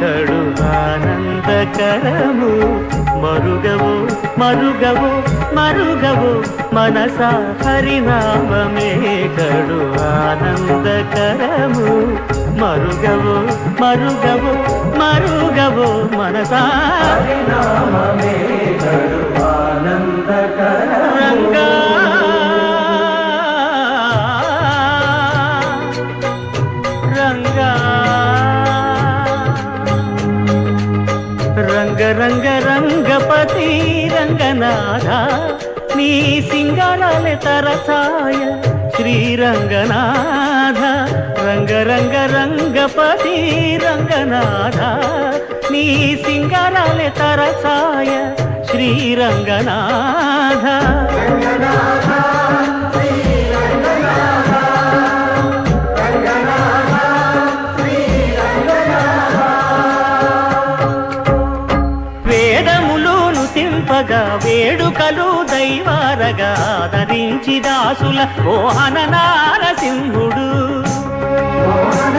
కడు ఆనందకరము. మరుగవు మరుగవు మరుగవు మనస హరినామమే కడు ఆనందకరము. మరుగవు మరుగవు మరుగవు మనసా రంగ రంగపతి రంగనాథ నీ సింగారాలే తరసాయ శ్రీరంగనాథ. రంగ రంగ రంగపతి రంగనాథ నీ సింగారాలే తరసాయ శ్రీరంగనాథ. రంగనాథ వేడుకలు దైవారగా ఆదరించి దాసుల మోహన నారసింహుడు మోహన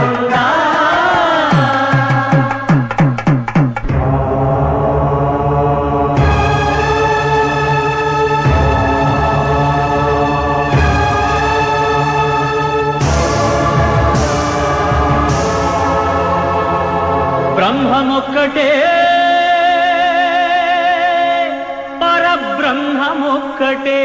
బ్రహ్మమొక్కటే పరబ్రహ్మమొక్కటే.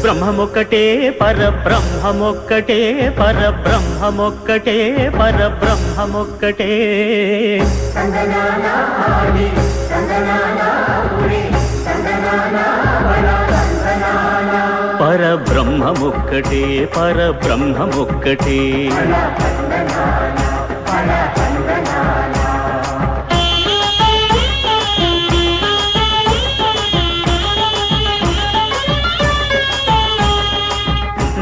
బ్రహ్మమొక్కటే పరబ్రహ్మమొక్కటే పరబ్రహ్మమొక్కటే పరబ్రహ్మమొక్కటే. పరబ్రహ్మమొక్కటే పరబ్రహ్మమొక్కటే.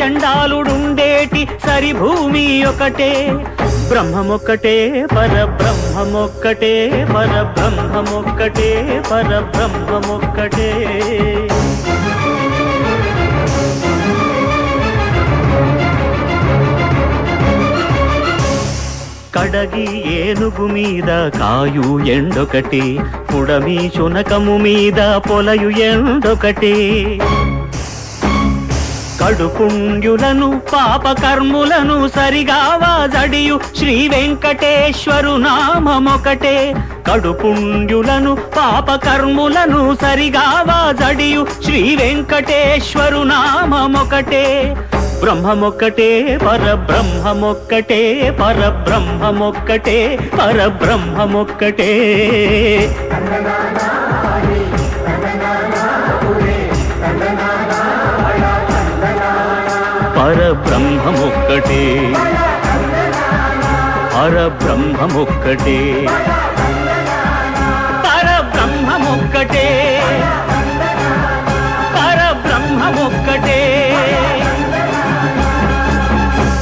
చండాలుడుండేటి సరి భూమి ఒకటే. బ్రహ్మమొక్కటే పరబ్రహ్మమొక్కటే పరబ్రహ్మమొక్కటే పరబ్రహ్మమొక్కటే. కడగి ఏనుగు మీద కాయు ఎండొకటి పుడమి శునకము మీద పొలయు ఎండొకటి. కడుపుండ్యులను పాపకర్ములను సరిగావా జడియు శ్రీ వెంకటేశ్వరు నామమొకటే. కడుపుండ్యులను పాప పాపకర్ములను సరిగావా జడియు శ్రీ వెంకటేశ్వరు నామమొకటే. బ్రహ్మమొక్కటే పరబ్రహ్మమొక్కటే పరబ్రహ్మమొక్కటే పరబ్రహ్మమొక్కటే. పరబ్రహ్మమొక్కటే పరబ్రహ్మమొక్కటే పరబ్రహ్మమొక్కటే